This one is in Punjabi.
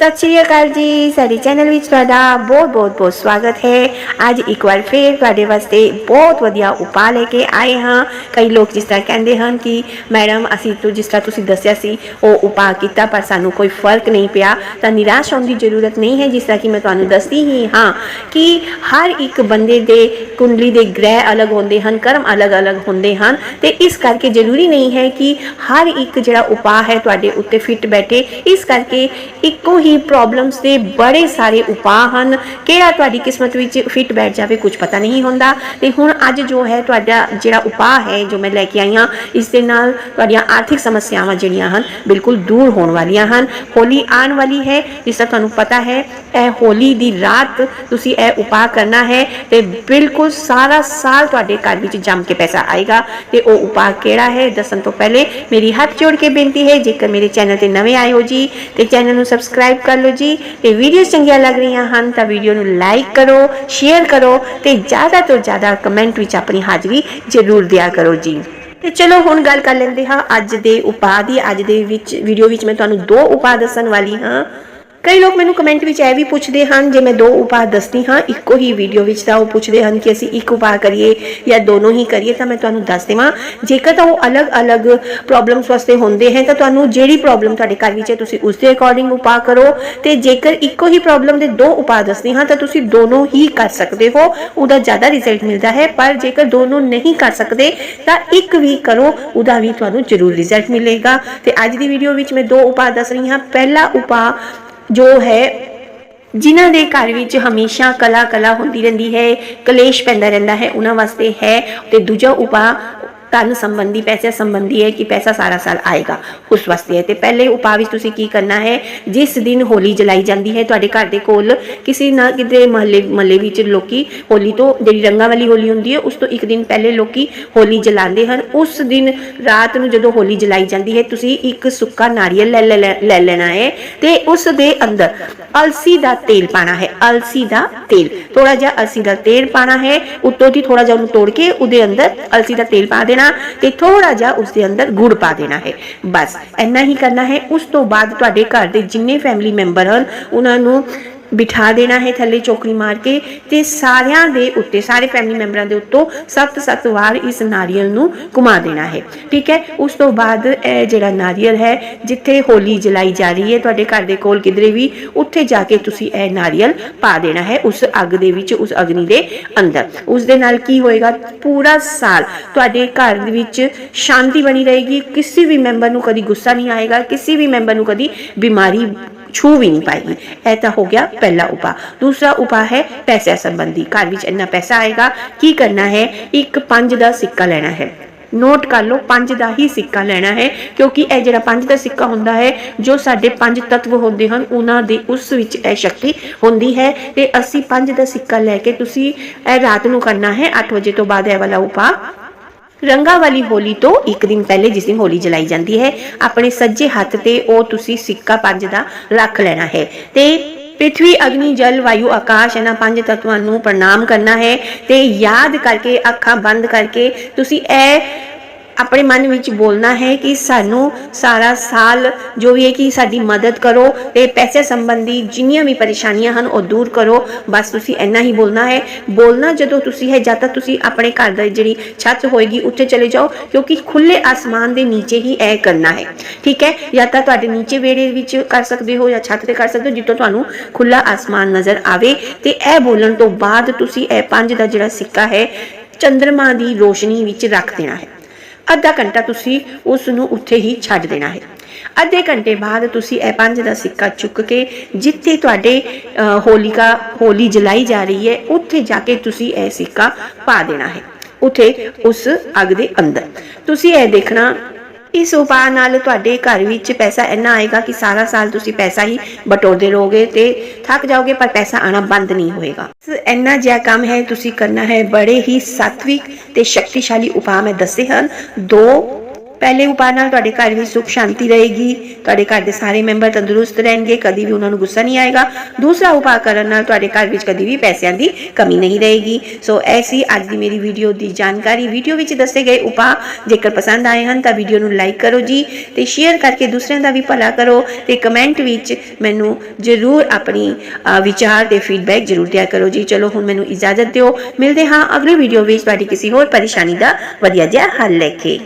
ਸਤਿ ਸ਼੍ਰੀ ਅਕਾਲ ਜੀ, ਸਾਡੇ ਚੈਨਲ ਵਿੱਚ ਤੁਹਾਡਾ ਬਹੁਤ ਬਹੁਤ ਬਹੁਤ ਸਵਾਗਤ ਹੈ। ਅੱਜ ਇੱਕ ਵਾਰ ਫੇਰ ਤੁਹਾਡੇ ਵਾਸਤੇ ਬਹੁਤ ਵਧੀਆ ਉਪਾਅ ਲੈ ਕੇ ਆਏ ਹਾਂ। ਕਈ ਲੋਕ ਜਿਸ ਤਰ੍ਹਾਂ ਕਹਿੰਦੇ ਹਨ ਕਿ, ਮੈਡਮ, ਅਸੀਂ ਤੋਂ ਜਿਸ ਤਰ੍ਹਾਂ ਤੁਸੀਂ ਦੱਸਿਆ ਸੀ, ਉਹ ਉਪਾਅ ਕੀਤਾ, ਪਰ ਸਾਨੂੰ ਕੋਈ ਫ਼ਰਕ ਨਹੀਂ ਪਿਆ। ਤਾਂ ਨਿਰਾਸ਼ ਹੋਣ ਦੀ ਜ਼ਰੂਰਤ ਨਹੀਂ ਹੈ, ਜਿਸ ਤਰ੍ਹਾਂ ਕਿ ਮੈਂ ਤੁਹਾਨੂੰ ਦੱਸਦੀ ਹੀ ਹਾਂ ਕਿ ਹਰ ਇੱਕ ਬੰਦੇ ਦੇ ਕੁੰਡਲੀ ਦੇ ਗ੍ਰਹਿ ਅਲੱਗ ਹੁੰਦੇ ਹਨ, ਕਰਮ ਅਲੱਗ-ਅਲੱਗ ਹੁੰਦੇ ਹਨ। ਤੇ ਇਸ ਕਰਕੇ ਜ਼ਰੂਰੀ ਨਹੀਂ ਹੈ ਕਿ ਹਰ ਇੱਕ ਜਿਹੜਾ ਉਪਾਅ ਹੈ ਤੁਹਾਡੇ ਉੱਤੇ ਫਿੱਟ ਬੈਠੇ। ਇਸ ਕਰਕੇ ਇੱਕੋ ਹੀ ਪ੍ਰੋਬਲਮਸ ਦੇ ਬੜੇ ਸਾਰੇ ਉਪਾਅ ਹਨ। ਕਿਹੜਾ ਤੁਹਾਡੀ ਕਿਸਮਤ ਵਿੱਚ ਫਿੱਟ ਬੈਠ ਜਾਵੇ ਕੁਝ ਪਤਾ ਨਹੀਂ ਹੁੰਦਾ। ਤੇ ਹੁਣ ਅੱਜ ਜੋ ਹੈ ਤੁਹਾਡਾ ਜਿਹੜਾ ਉਪਾਅ ਹੈ, ਜੋ ਮੈਂ ਲੈ ਕੇ ਆਈ ਹਾਂ, ਇਸ ਦੇ ਨਾਲ ਤੁਹਾਡੀਆਂ ਆਰਥਿਕ ਸਮੱਸਿਆਵਾਂ ਜਿਹੜੀਆਂ ਹਨ, ਬਿਲਕੁਲ ਦੂਰ ਹੋਣ ਵਾਲੀਆਂ ਹਨ। ਹੋਲੀ ਆਉਣ ਵਾਲੀ ਹੈ, ਜਿਸ ਤਰ੍ਹਾਂ ਤੁਹਾਨੂੰ ਪਤਾ ਹੈ ਇਹ ਹੋਲੀ ਦੀ ਰਾਤ ਤੁਸੀਂ ਇਹ ਉਪਾਅ ਕਰਨਾ ਹੈ ਤੇ ਬਿਲਕੁਲ ਸਾਰਾ ਸਾਲ ਤੁਹਾਡੇ ਘਰ ਵਿੱਚ ਜੰਮ ਕੇ ਪੈਸਾ ਆਏਗਾ। ਤੇ ਉਹ ਉਪਾਅ ਕਿਹੜਾ ਹੈ ਦੱਸਣ ਤੋਂ ਪਹਿਲੇ ਮੇਰੀ ਹੱਥ ਜੋੜ ਕੇ ਬੇਨਤੀ ਹੈ, ਜੇਕਰ ਮੇਰੇ ਚੈਨਲ ਤੇ ਨਵੇਂ ਆਏ ਹੋ ਜੀ, ਤੇ ਚੈਨਲ ਨੂੰ ਸਬਸਕ੍ਰਾਈਬ ਕਰ ਲਓ ਜੀ, ਤੇ ਵੀਡੀਓ ਚੰਗੀਆਂ ਲੱਗ ਰਹੀਆਂ ਹਨ ਤਾਂ ਵੀਡੀਓ ਨੂੰ ਲਾਈਕ ਕਰੋ ਸ਼ੇਅਰ ਕਰੋ ਤੇ ਜ਼ਿਆਦਾ ਤੋਂ ਜ਼ਿਆਦਾ ਕਮੈਂਟ ਵਿੱਚ ਆਪਣੀ ਹਾਜ਼ਰੀ ਜ਼ਰੂਰ ਦਿਆ ਕਰੋ ਜੀ। ਤੇ ਚਲੋ ਹੁਣ ਗੱਲ ਕਰ ਲੈਂਦੇ ਹਾਂ ਅੱਜ ਦੇ ਉਪਾਅ ਦੀ। ਅੱਜ ਦੇ ਵਿੱਚ ਵੀਡੀਓ ਵਿੱਚ ਮੈਂ ਤੁਹਾਨੂੰ ਦੋ ਉਪਾਅ ਦੱਸਣ ਵਾਲੀ ਹਾਂ। ਕਈ ਲੋਕ ਮੈਨੂੰ ਕਮੈਂਟ ਵਿੱਚ ਇਹ ਵੀ ਪੁੱਛਦੇ ਹਨ, ਜੇ ਮੈਂ ਦੋ ਉਪਾਅ ਦੱਸਦੀ ਹਾਂ, ਇੱਕੋ ਹੀ ਵੀਡੀਓ ਵਿੱਚ ਤਾਂ ਉਹ ਪੁੱਛਦੇ ਹਨ ਕਿ ਅਸੀਂ ਇੱਕ ਉਪਾਅ ਕਰੀਏ ਜਾਂ ਦੋਨੋਂ ਹੀ ਕਰੀਏ, ਤਾਂ ਮੈਂ ਤੁਹਾਨੂੰ ਦੱਸ ਦੇਵਾਂ, ਜੇਕਰ ਤਾਂ ਉਹ ਅਲੱਗ-ਅਲੱਗ ਪ੍ਰੋਬਲਮਸ ਵਾਸਤੇ ਹੁੰਦੇ ਹਨ ਤਾਂ ਤੁਹਾਨੂੰ ਜਿਹੜੀ ਪ੍ਰੋਬਲਮ ਤੁਹਾਡੇ ਘਰ ਵਿੱਚ ਹੈ, ਤੁਸੀਂ ਉਸ ਦੇ ਅਕੋਰਡਿੰਗ ਉਪਾਅ ਕਰੋ, ਤੇ ਜੇਕਰ ਇੱਕੋ ਹੀ ਪ੍ਰੋਬਲਮ ਦੇ ਦੋ ਉਪਾਅ ਦੱਸਦੀ ਹਾਂ, ਤਾਂ ਤੁਸੀਂ ਦੋਨੋਂ ਹੀ ਕਰ ਸਕਦੇ ਹੋ, ਉਹਦਾ ਜ਼ਿਆਦਾ ਰਿਜ਼ਲਟ ਮਿਲਦਾ ਹੈ, ਪਰ ਜੇਕਰ ਦੋਨੋਂ ਨਹੀਂ ਕਰ ਸਕਦੇ, ਤਾਂ ਇੱਕ ਵੀ ਕਰੋ, ਉਹਦਾ ਵੀ ਤੁਹਾਨੂੰ ਜ਼ਰੂਰ ਰਿਜ਼ਲਟ ਮਿਲੇਗਾ। ਤੇ ਅੱਜ ਦੀ ਵੀਡੀਓ ਵਿੱਚ ਮੈਂ ਦੋ ਉਪਾਅ ਦੱਸ ਰਹੀ ਹਾਂ, ਪਹਿਲਾ ਉਪਾਅ ਜੋ ਹੈ, ਜਿਨ੍ਹਾਂ ਦੇ ਘਰ ਵਿੱਚ ਹਮੇਸ਼ਾ ਕਲਾ ਕਲਾ ਹੁੰਦੀ ਰਹਿੰਦੀ ਹੈ, ਕਲੇਸ਼ ਪੈਂਦਾ ਰਹਿੰਦਾ ਹੈ, ਉਹਨਾਂ ਵਾਸਤੇ ਹੈ। ਤੇ ਦੂਜਾ ਉਪਾਅ ਧਨ ਸੰਬੰਧੀ ਪੈਸੇ ਸੰਬੰਧੀ ਹੈ ਕਿ ਪੈਸਾ ਸਾਰਾ ਸਾਲ ਆਏਗਾ ਉਸ ਵਾਸਤੇ। ਹੈ ਤੇ ਪਹਿਲੇ ਉਪਾਅ ਵਿੱਚ ਤੁਸੀਂ ਕੀ ਕਰਨਾ ਹੈ? ਜਿਸ ਦਿਨ ਹੋਲੀ ਜਲਾਈ ਜਾਂਦੀ ਹੈ, ਤੁਹਾਡੇ ਘਰ ਦੇ ਕੋਲ ਕਿਸੇ ਨਾ ਕਿਤੇ ਮਹੱਲੇ ਮਹੱਲੇ ਵਿੱਚ ਲੋਕੀ ਹੋਲੀ ਤੋਂ, ਜਿਹੜੀ ਰੰਗਾਂ ਵਾਲੀ ਹੋਲੀ ਹੁੰਦੀ ਹੈ, ਉਸ ਤੋਂ ਇੱਕ ਦਿਨ ਪਹਿਲੇ ਲੋਕੀ ਹੋਲੀ ਜਲਾਉਂਦੇ ਹਨ। ਉਸ ਦਿਨ ਰਾਤ ਨੂੰ ਜਦੋਂ ਹੋਲੀ ਜਲਾਈ ਜਾਂਦੀ ਹੈ, ਤੁਸੀਂ ਇੱਕ ਸੁੱਕਾ ਨਾਰੀਅਲ ਲੈ, ਲੈ- ਲੈ ਲੈਣਾ ਹੈ ਤੇ ਉਸ ਦੇ ਅੰਦਰ ਅਲਸੀ ਦਾ ਤੇਲ ਪਾਣਾ ਹੈ, ਅਲਸੀ ਦਾ ਤੇਲ। ਥੋੜਾ ਜਿਹਾ ਅਲਸੀ ਦਾ ਤੇਲ ਪਾਣਾ ਹੈ, ਉੱਤੋਂ ਦੀ ਥੋੜਾ ਜਿਹਾ ਉਹਨੂੰ ਤੋੜ ਕੇ ਉਹਦੇ ਅੰਦਰ ਅਲਸੀ ਦਾ ਤੇਲ ਪਾ ਦੇਣਾ ਤੇ ਥੋੜਾ ਜਿਹਾ ਉਸ ਦੇ ਅੰਦਰ ਗੁੜ ਪਾ ਦੇਣਾ ਹੈ। ਬਸ, ਇੰਨਾ ਹੀ ਕਰਨਾ ਹੈ। ਉਸ ਤੋਂ ਬਾਅਦ ਤੁਹਾਡੇ ਘਰ ਦੇ ਜਿੰਨੇ ਫੈਮਿਲੀ ਮੈਂਬਰ ਹਨ, ਉਹਨਾਂ ਨੂੰ ਬਿਠਾ ਦੇਣਾ ਹੈ ਥੱਲੇ ਚੋਕਰੀ ਮਾਰ ਕੇ ਤੇ ਸਾਰਿਆਂ ਦੇ ਉੱਤੇ, ਸਾਰੇ ਫੈਮਿਲੀ ਮੈਂਬਰਾਂ ਦੇ ਉੱਤੋਂ ਸੱਤ ਸੱਤ ਵਾਰ ਇਸ ਨਾਰੀਅਲ ਨੂੰ ਘੁਮਾ ਦੇਣਾ ਹੈ। ਠੀਕ ਹੈ? ਉਸ ਤੋਂ ਬਾਅਦ ਇਹ ਜਿਹੜਾ ਨਾਰੀਅਲ ਹੈ, ਜਿੱਥੇ ਹੋਲੀ ਜਲਾਈ ਜਾ ਰਹੀ ਹੈ, ਤੁਹਾਡੇ ਘਰ ਦੇ ਕੋਲ ਕਿਧਰੇ ਵੀ, ਉੱਥੇ ਜਾ ਕੇ ਤੁਸੀਂ ਇਹ ਨਾਰੀਅਲ ਪਾ ਦੇਣਾ ਹੈ ਉਸ ਅੱਗ ਦੇ ਵਿੱਚ, ਉਸ ਅਗਨੀ ਦੇ ਅੰਦਰ। ਉਸ ਦੇ ਨਾਲ ਕੀ ਹੋਏਗਾ? ਪੂਰਾ ਸਾਲ ਤੁਹਾਡੇ ਘਰ ਦੇ ਵਿੱਚ ਸ਼ਾਂਤੀ ਬਣੀ ਰਹੇਗੀ, ਕਿਸੇ ਵੀ ਮੈਂਬਰ ਨੂੰ ਕਦੀ ਗੁੱਸਾ ਨਹੀਂ ਆਏਗਾ, ਕਿਸੇ ਵੀ ਮੈਂਬਰ ਨੂੰ ਕਦੀ ਬਿਮਾਰੀ ਛੂ ਵੀ ਨਹੀਂ ਪਾਏਗੀ। ਇਹ ਤਾਂ ਹੋ ਗਿਆ ਪਹਿਲਾ ਉਪਾਅ। ਦੂਸਰਾ ਉਪਾਅ ਹੈ ਪੈਸੇ ਸੰਬੰਧੀ। ਘਰ ਵਿੱਚ ਇੰਨਾ ਪੈਸਾ ਆਏਗਾ, ਕੀ ਕਰਨਾ ਹੈ? ਇੱਕ ਪੰਜ ਦਾ ਸਿੱਕਾ ਲੈਣਾ ਹੈ। ਨੋਟ ਕਰ ਲਓ, ਪੰਜ ਦਾ ਹੀ ਸਿੱਕਾ ਲੈਣਾ ਹੈ, ਕਿਉਂਕਿ ਇਹ ਜਿਹੜਾ ਪੰਜ ਦਾ ਸਿੱਕਾ ਹੁੰਦਾ ਹੈ, ਜੋ ਸਾਡੇ ਪੰਜ ਤੱਤਵ ਹੁੰਦੇ ਹਨ, ਉਹਨਾਂ ਦੇ ਉਸ ਵਿੱਚ ਇਹ ਸ਼ਕਤੀ ਹੁੰਦੀ ਹੈ। ਤੇ ਅਸੀਂ ਪੰਜ ਦਾ ਸਿੱਕਾ ਲੈ ਕੇ ਤੁਸੀਂ ਇਹ ਰਾਤ ਨੂੰ ਕਰਨਾ ਹੈ 8 ਵਜੇ ਤੋਂ ਬਾਅਦ ਇਹ ਵਾਲਾ ਉਪਾਅ ਰੰਗਾ ਵਾਲੀ ਹੋਲੀ ਤੋਂ ਇੱਕ ਦਿਨ ਪਹਿਲੇ ਜਿਸ ਦਿਨ ਹੋਲੀ ਜਲਾਈ ਜਾਂਦੀ ਹੈ, ਆਪਣੇ ਸੱਜੇ ਹੱਥ ਤੇ ਉਹ ਤੁਸੀਂ ਸਿੱਕਾ ਪੰਜ ਦਾ ਰੱਖ ਲੈਣਾ ਹੈ। ਤੇ ਪ੍ਰithvi ਅਗਨੀ, ਜਲ, ਵਾਯੂ, ਆਕਾਸ਼, ਇਹਨਾਂ ਪੰਜ ਤੱਤਵਾਂ ਨੂੰ ਪ੍ਰਣਾਮ ਕਰਨਾ ਹੈ ਤੇ ਯਾਦ ਕਰਕੇ, ਅੱਖਾਂ ਬੰਦ ਕਰਕੇ ਤੁਸੀਂ ਇਹ ਆਪਣੇ ਮਨ ਵਿੱਚ ਬੋਲਣਾ ਹੈ ਕਿ ਸਾਨੂੰ ਸਾਰਾ ਸਾਲ ਜੋ ਵੀ ਹੈ ਕਿ ਸਾਡੀ ਮਦਦ ਕਰੋ ਤੇ ਪੈਸੇ ਸੰਬੰਧੀ ਜਿੰਨੀਆਂ ਵੀ ਪਰੇਸ਼ਾਨੀਆਂ ਹਨ ਉਹ ਦੂਰ ਕਰੋ। ਬਸ ਤੁਸੀਂ ਇੰਨਾ ਹੀ ਬੋਲਣਾ ਹੈ। ਬੋਲਣਾ ਜਦੋਂ ਤੁਸੀਂ ਹੈ, ਜਾਂ ਤਾਂ ਤੁਸੀਂ ਆਪਣੇ ਘਰ ਦਾ ਜਿਹੜੀ ਛੱਤ ਹੋਏਗੀ ਉੱਥੇ ਚਲੇ ਜਾਓ, ਕਿਉਂਕਿ ਖੁੱਲੇ ਆਸਮਾਨ ਦੇ ਨੀਚੇ ਹੀ ਇਹ ਕਰਨਾ ਹੈ। ਠੀਕ ਹੈ? ਜਾਂ ਤਾਂ ਤੁਹਾਡੇ ਨੀਚੇ ਵਿਹੜੇ ਵਿੱਚ ਕਰ ਸਕਦੇ ਹੋ, ਜਾਂ ਛੱਤ ਤੇ ਕਰ ਸਕਦੇ ਹੋ, ਜਿੱਥੋਂ ਤੁਹਾਨੂੰ ਖੁੱਲਾ ਆਸਮਾਨ ਨਜ਼ਰ ਆਵੇ। ਤੇ ਇਹ ਬੋਲਣ ਤੋਂ ਬਾਅਦ ਤੁਸੀਂ ਇਹ ਪੰਜ ਦਾ ਜਿਹੜਾ ਸਿੱਕਾ ਹੈ ਚੰ드ਰਮਾ ਦੀ ਰੋਸ਼ਨੀ ਵਿੱਚ ਰੱਖ ਦੇਣਾ ਹੈ। ਅੱਧਾ ਘੰਟਾ ਤੁਸੀਂ ਉਸ ਨੂੰ ਉੱਥੇ ਹੀ ਛੱਡ ਦੇਣਾ ਹੈ। ਅੱਧੇ ਘੰਟੇ ਬਾਅਦ ਤੁਸੀਂ ਇਹ ਪੰਜ ਦਾ ਸਿੱਕਾ ਚੁੱਕ ਕੇ ਜਿੱਥੇ ਤੁਹਾਡੇ ਅ, ਹੋਲਿਕਾ ਹੋਲੀ ਜਲਾਈ ਜਾ ਰਹੀ ਹੈ ਉੱਥੇ ਜਾ ਕੇ ਤੁਸੀਂ ਇਹ ਸਿੱਕਾ ਪਾ ਦੇਣਾ ਹੈ। ਉੱਥੇ ਉਸ ਅੱਗ ਦੇ ਅੰਦਰ। ਤੁਸੀਂ ਇਹ ਦੇਖਣਾ ਇਸ ਉਪਾਅ ਨਾਲ ਤੁਹਾਡੇ ਘਰ ਵਿੱਚ ਪੈਸਾ ਇੰਨਾ ਆਏਗਾ ਕਿ ਸਾਰਾ ਸਾਲ ਤੁਸੀਂ ਪੈਸਾ ਹੀ ਬਟੋਰਦੇ ਰਹੋਗੇ ਤੇ ਥੱਕ ਜਾਓਗੇ, ਪਰ ਪੈਸਾ ਆਣਾ ਬੰਦ ਨਹੀਂ ਹੋਏਗਾ। ਇੰਨਾ ਜਿਹਾ ਕੰਮ ਹੈ, ਤੁਸੀਂ ਕਰਨਾ ਹੈ ਬੜੇ ਹੀ ਸਾਤਵਿਕ ਤੇ ਸ਼ਕਤੀਸ਼ਾਲੀ ਉਪਾਅ। ਮੈਂ ਦੱਸੇ ਹਨ, ਦੋ ਪਹਿਲੇ ਉਪਾਅ ਨਾਲ ਤੁਹਾਡੇ ਘਰ ਵਿੱਚ ਸੁਖ, ਸ਼ਾਂਤੀ ਰਹੇਗੀ। ਤੁਹਾਡੇ ਘਰ ਦੇ ਸਾਰੇ ਮੈਂਬਰ ਤੰਦਰੁਸਤ ਰਹਿਣਗੇ, ਕਦੀ ਵੀ ਉਹਨਾਂ ਨੂੰ ਗੁੱਸਾ ਨਹੀਂ ਆਏਗਾ। ਦੂਸਰਾ ਉਪਾਅ ਕਰਨ ਨਾਲ ਤੁਹਾਡੇ ਘਰ ਵਿੱਚ ਕਦੀ ਵੀ ਪੈਸਿਆਂ ਦੀ ਕਮੀ ਨਹੀਂ ਰਹੇਗੀ। ਸੋ ਐਸੀ ਅੱਜ ਦੀ ਮੇਰੀ ਵੀਡੀਓ ਦੀ ਜਾਣਕਾਰੀ ਵੀਡੀਓ ਵਿੱਚ ਦੱਸੇ ਗਏ ਉਪਾਅ ਜੇਕਰ ਪਸੰਦ ਆਏ ਹਨ, ਤਾਂ ਵੀਡੀਓ ਨੂੰ ਲਾਈਕ ਕਰੋ ਜੀ ਤੇ ਸ਼ੇਅਰ ਕਰਕੇ ਦੂਸਰਿਆਂ ਦਾ ਵੀ ਭਲਾ ਕਰੋ ਤੇ ਕਮੈਂਟ ਵਿੱਚ ਮੈਨੂੰ ਜ਼ਰੂਰ ਆਪਣੀ ਵਿਚਾਰ ਤੇ ਫੀਡਬੈਕ ਜ਼ਰੂਰ ਦਿਆ ਕਰੋ ਜੀ। ਚਲੋ, ਹੁਣ ਮੈਨੂੰ ਇਜਾਜ਼ਤ ਦਿਓ। ਮਿਲਦੇ ਹਾਂ ਅਗਲੀ ਵੀਡੀਓ ਵਿੱਚ। ਤੁਹਾਡੀ ਕਿਸੇ ਹੋਰ ਪਰੇਸ਼ਾਨੀ ਦਾ ਵਧੀਆ ਜਿਹਾ ਹੱਲ ਲੈ ਕੇ।